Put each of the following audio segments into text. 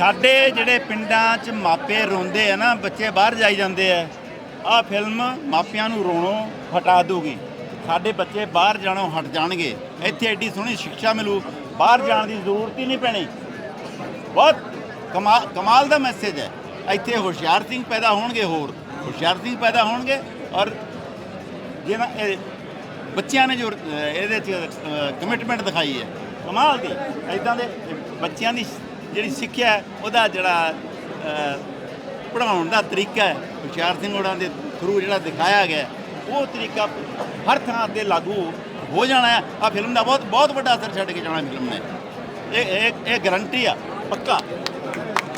ਸਾਡੇ ਜਿਹੜੇ ਪਿੰਡਾਂ 'ਚ ਮਾਪੇ ਰੋਂਦੇ ਆ ਨਾ, ਬੱਚੇ ਬਾਹਰ ਜਾਈ ਜਾਂਦੇ ਆ, ਆਹ ਫਿਲਮ ਮਾਪਿਆਂ ਨੂੰ ਰੋਣੋਂ ਹਟਾ ਦੂਗੀ ਸਾਡੇ ਬੱਚੇ ਬਾਹਰ ਜਾਣੋਂ ਹਟ ਜਾਣਗੇ। ਇੱਥੇ ਐਡੀ ਸੋਹਣੀ ਸਿੱਖਿਆ ਮਿਲੂ, ਬਾਹਰ ਜਾਣ ਦੀ ਜ਼ਰੂਰਤ ਹੀ ਨਹੀਂ ਪੈਣੀ। ਬਹੁਤ ਕਮਾਲ ਕਮਾਲ ਦਾ ਮੈਸੇਜ ਹੈ। ਇੱਥੇ ਹੁਸ਼ਿਆਰ ਸਿੰਘ ਪੈਦਾ ਹੋਣਗੇ ਹੋਰ, ਹੁਸ਼ਿਆਰ ਸਿੰਘ ਪੈਦਾ ਹੋਣਗੇ ਔਰ ਜਿਹਨਾਂ ਬੱਚਿਆਂ ਨੇ ਜੋ ਇਹਦੇ ਚ ਕਮਿਟਮੈਂਟ ਦਿਖਾਈ ਹੈ। ਕਮਾਲ ਦੀ ਇਦਾਂ ਦੇ ਬੱਚਿਆਂ ਦੀ ਜਿਹੜੀ ਸਿੱਖਿਆ ਹੈ ਉਹਦਾ ਜਿਹੜਾ ਅਹ, ਪੜ੍ਹਾਉਣ ਦਾ ਤਰੀਕਾ ਹੈ ਹੁਸ਼ਿਆਰ ਸਿੰਘ ਹੋਰਾਂ ਦੇ ਥਰੂ ਜਿਹੜਾ ਦਿਖਾਇਆ ਗਿਆ ਉਹ ਤਰੀਕਾ ਹਰ ਥਾਂ ਤੇ ਲਾਗੂ ਹੋ ਜਾਣਾ ਹੈ। ਆ ਫਿਲਮ ਦਾ ਬਹੁਤ ਬਹੁਤ ਵੱਡਾ ਅਸਰ ਛੱਡ ਕੇ ਜਾਣਾ ਫਿਲਮ ਨੇ। ਇਹ ਇਹ ਇਹ ਗਰੰਟੀ ਆ ਪੱਕਾ।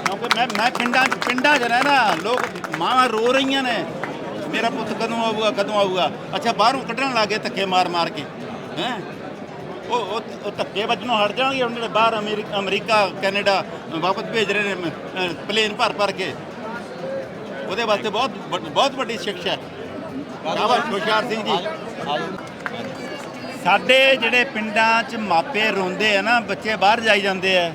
ਕਿਉਂਕਿ ਮੈਂ ਮੈਂ ਪਿੰਡਾਂ 'ਚ ਪਿੰਡਾਂ 'ਚ ਰਹਿਣਾ ਲੋਕ ਮਾਂ ਰੋ ਰਹੀਆਂ ਨੇ। ਮੇਰਾ ਪੁੱਤ ਕਦੋਂ ਆਊਗਾ ਕਦੋਂ ਆਊਗਾ? ਅੱਛਾ ਬਾਹਰੋਂ ਕੱਢਣ ਲੱਗੇ ਧੱਕੇ ਮਾਰ ਮਾਰ ਕੇ ਹੈ? ਉਹ ਉਹ ਧੱਕੇ ਵੱਜਣੋਂ ਹਟ ਜਾਣਗੇ ਹੁਣ ਜਿਹੜੇ ਬਾਹਰ ਅਮਰੀਕਾ ਅਮਰੀਕਾ, ਕੈਨੇਡਾ ਵਾਪਸ ਭੇਜ ਰਹੇ ਨੇ ਪਲੇਨ ਭਰ ਭਰ ਕੇ। ਉਹਦੇ ਵਾਸਤੇ ਬਹੁਤ ਵੱਡ- ਬਹੁਤ ਵੱਡੀ ਸਿੱਖਿਆ। ਹੈ ਸ਼ਾਬਾਸ਼ ਹੁਸ਼ਿਆਰ ਸਿੰਘ ਜੀ। ਸਾਡੇ ਜਿਹੜੇ ਪਿੰਡਾਂ 'ਚ ਮਾਪੇ ਰੋਂਦੇ ਆ ਨਾ, ਬੱਚੇ ਬਾਹਰ ਜਾਈ ਜਾਂਦੇ ਆ,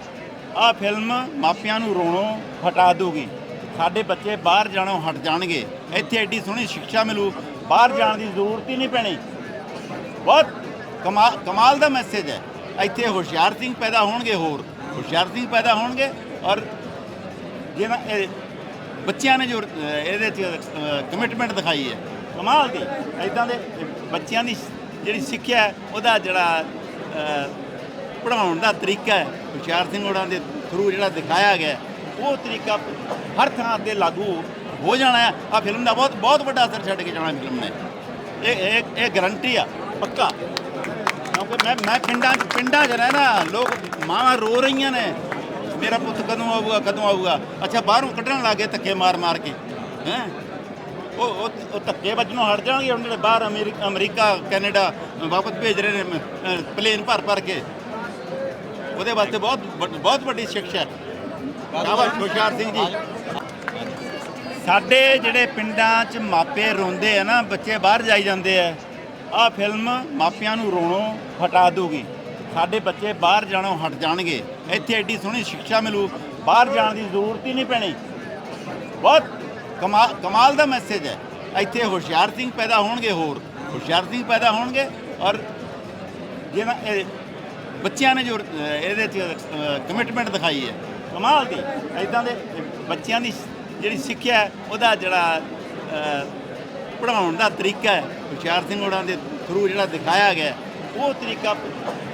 ਆਹ ਫਿਲਮ ਮਾਪਿਆਂ ਨੂੰ ਰੋਣੋਂ ਹਟਾ ਦੂਗੀ ਸਾਡੇ ਬੱਚੇ ਬਾਹਰ ਜਾਣੋਂ ਹਟ ਜਾਣਗੇ। ਇੱਥੇ ਐਡੀ ਸੋਹਣੀ ਸਿੱਖਿਆ ਮਿਲੂ। ਬਾਹਰ ਜਾਣ ਦੀ ਜ਼ਰੂਰਤ ਹੀ ਨਹੀਂ ਪੈਣੀ। ਬਹੁਤ ਕਮਾਲ ਕਮਾਲ ਦਾ ਮੈਸੇਜ ਹੈ। ਇੱਥੇ ਹੁਸ਼ਿਆਰ ਸਿੰਘ ਪੈਦਾ ਹੋਣਗੇ ਹੋਰ। ਹੁਸ਼ਿਆਰ ਸਿੰਘ ਪੈਦਾ ਹੋਣਗੇ ਔਰ ਜਿਹਨਾਂ ਬੱਚਿਆਂ ਨੇ ਜੋ ਇਹਦੇ ਚ ਕਮਿਟਮੈਂਟ ਦਿਖਾਈ ਹੈ। ਕਮਾਲ ਦੀ। ਇਦਾਂ ਦੇ ਬੱਚਿਆਂ ਦੀ ਜਿਹੜੀ ਸਿੱਖਿਆ ਹੈ ਉਹਦਾ ਜਿਹੜਾ ਅਹ, ਪੜ੍ਹਾਉਣ ਦਾ ਤਰੀਕਾ ਹੈ ਹੁਸ਼ਿਆਰ ਸਿੰਘ ਹੋਰਾਂ ਦੇ ਥਰੂ ਜਿਹੜਾ ਦਿਖਾਇਆ ਗਿਆ ਉਹ ਤਰੀਕਾ ਹਰ ਥਾਂ ਤੇ ਲਾਗੂ ਹੋ ਜਾਣਾ ਹੈ। ਆ ਫਿਲਮ ਦਾ ਬਹੁਤ ਬਹੁਤ ਵੱਡਾ ਅਸਰ ਛੱਡ ਕੇ ਜਾਣਾ ਫਿਲਮ ਨੇ। ਇਹ ਇਹ ਇਹ ਗਰੰਟੀ ਆ ਪੱਕਾ। ਮੈਂ ਮੈਂ ਪਿੰਡਾਂ 'ਚ ਪਿੰਡਾਂ 'ਚ ਰਹਿਣਾ ਲੋਕ ਮਾਂ ਰੋ ਰਹੀਆਂ ਨੇ। ਮੇਰਾ ਪੁੱਤ ਕਦੋਂ ਆਊਗਾ ਕਦੋਂ ਆਊਗਾ? ਅੱਛਾ, ਬਾਹਰੋਂ ਕੱਢਣ ਲੱਗੇ ਧੱਕੇ ਮਾਰ ਮਾਰ ਕੇ। ਹੈ? ਉਹ ਉਹ ਉਹ ਧੱਕੇ ਵੱਜਣੋਂ ਹਟ ਜਾਣਗੇ ਹੁਣ ਜਿਹੜੇ ਬਾਹਰ ਅਮਰੀਕਾ ਅਮਰੀਕਾ, ਕੈਨੇਡਾ ਵਾਪਸ ਭੇਜ ਰਹੇ ਨੇ ਪਲੇਨ ਭਰ ਭਰ ਕੇ। ਉਹਦੇ ਵਾਸਤੇ ਬਹੁਤ ਵੱਡ- ਬਹੁਤ ਵੱਡੀ ਸਿੱਖਿਆ ਹੈ। ਸ਼ਾਬਾਸ਼ ਹੁਸ਼ਿਆਰ ਸਿੰਘ ਜੀ। ਸਾਡੇ ਜਿਹੜੇ ਪਿੰਡਾਂ 'ਚ ਮਾਪੇ ਰੋਂਦੇ ਆ ਨਾ, ਬੱਚੇ ਬਾਹਰ ਜਾਈ ਜਾਂਦੇ ਆ। ਆਹ ਫਿਲਮ ਮਾਪਿਆਂ ਨੂੰ ਰੋਣੋਂ ਹਟਾ ਦੂਗੀ ਸਾਡੇ ਬੱਚੇ ਬਾਹਰ ਜਾਣੋਂ ਹਟ ਜਾਣਗੇ। ਇੱਥੇ ਐਡੀ ਸੋਹਣੀ ਸਿੱਖਿਆ ਮਿਲੂ। ਬਾਹਰ ਜਾਣ ਦੀ ਜ਼ਰੂਰਤ ਹੀ ਨਹੀਂ ਪੈਣੀ। ਬਹੁਤ ਕਮਾਲ ਕਮਾਲ ਦਾ ਮੈਸੇਜ ਹੈ। ਇੱਥੇ ਹੁਸ਼ਿਆਰ ਸਿੰਘ ਪੈਦਾ ਹੋਣਗੇ ਹੋਰ। ਹੁਸ਼ਿਆਰ ਸਿੰਘ ਪੈਦਾ ਹੋਣਗੇ ਔਰ ਜਿਹਨਾਂ ਇਹ ਬੱਚਿਆਂ ਨੇ ਜੋ ਇਹਦੇ ਚ ਕਮਿਟਮੈਂਟ ਦਿਖਾਈ ਹੈ। ਕਮਾਲ ਦੀ। ਇਦਾਂ ਦੇ ਬੱਚਿਆਂ ਦੀ ਜਿਹੜੀ ਸਿੱਖਿਆ ਉਹਦਾ ਜਿਹੜਾ ਅਹ, ਪੜ੍ਹਾਉਣ ਦਾ ਤਰੀਕਾ ਹੈ। ਹੁਸ਼ਿਆਰ ਸਿੰਘ ਹੋਰਾਂ ਦੇ ਥਰੂ ਜਿਹੜਾ ਦਿਖਾਇਆ ਗਿਆ ਉਹ ਤਰੀਕਾ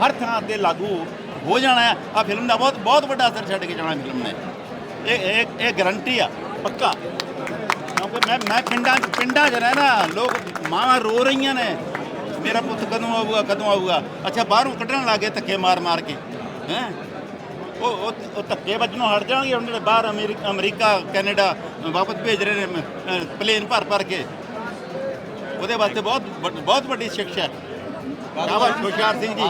ਹਰ ਥਾਂ ਤੇ ਲਾਗੂ ਹੋ ਜਾਣਾ ਹੈ। ਆ ਫਿਲਮ ਦਾ ਬਹੁਤ ਬਹੁਤ ਵੱਡਾ ਅਸਰ ਛੱਡ ਕੇ ਜਾਣਾ ਫਿਲਮ ਨੇ। ਇਹ ਇਹ ਇਹ ਗਰੰਟੀ ਆ ਪੱਕਾ। ਕਿਉਂਕਿ ਮੈਂ ਮੈਂ ਪਿੰਡਾਂ 'ਚ ਪਿੰਡਾਂ 'ਚ ਰਹਿਣਾ ਲੋਕ ਮਾਂ ਰੋ ਰਹੀਆਂ ਨੇ। ਮੇਰਾ ਪੁੱਤ ਕਦੋਂ ਆਊਗਾ ਕਦੋਂ ਆਊਗਾ? ਅੱਛਾ ਬਾਹਰੋਂ ਕੱਢਣ ਲੱਗੇ ਧੱਕੇ ਮਾਰ ਮਾਰ ਕੇ। ਹੈ? ਉਹ ਉਹ ਧੱਕੇ ਵੱਜਣੋਂ ਹਟ ਜਾਣਗੇ ਹੁਣ ਜਿਹੜੇ ਬਾਹਰ ਅਮਰੀਕਾ ਅਮਰੀਕਾ ਕੈਨੇਡਾ ਵਾਪਸ ਭੇਜ ਰਹੇ ਨੇ ਪਲੇਨ ਭਰ ਭਰ ਕੇ। ਉਹਦੇ ਵਾਸਤੇ ਬਹੁਤ ਬਹੁਤ ਵੱਡੀ ਸਿੱਖਿਆ ਹੈ। ਸ਼ਾਬਾਸ਼ ਹੁਸ਼ਿਆਰ ਸਿੰਘ ਜੀ।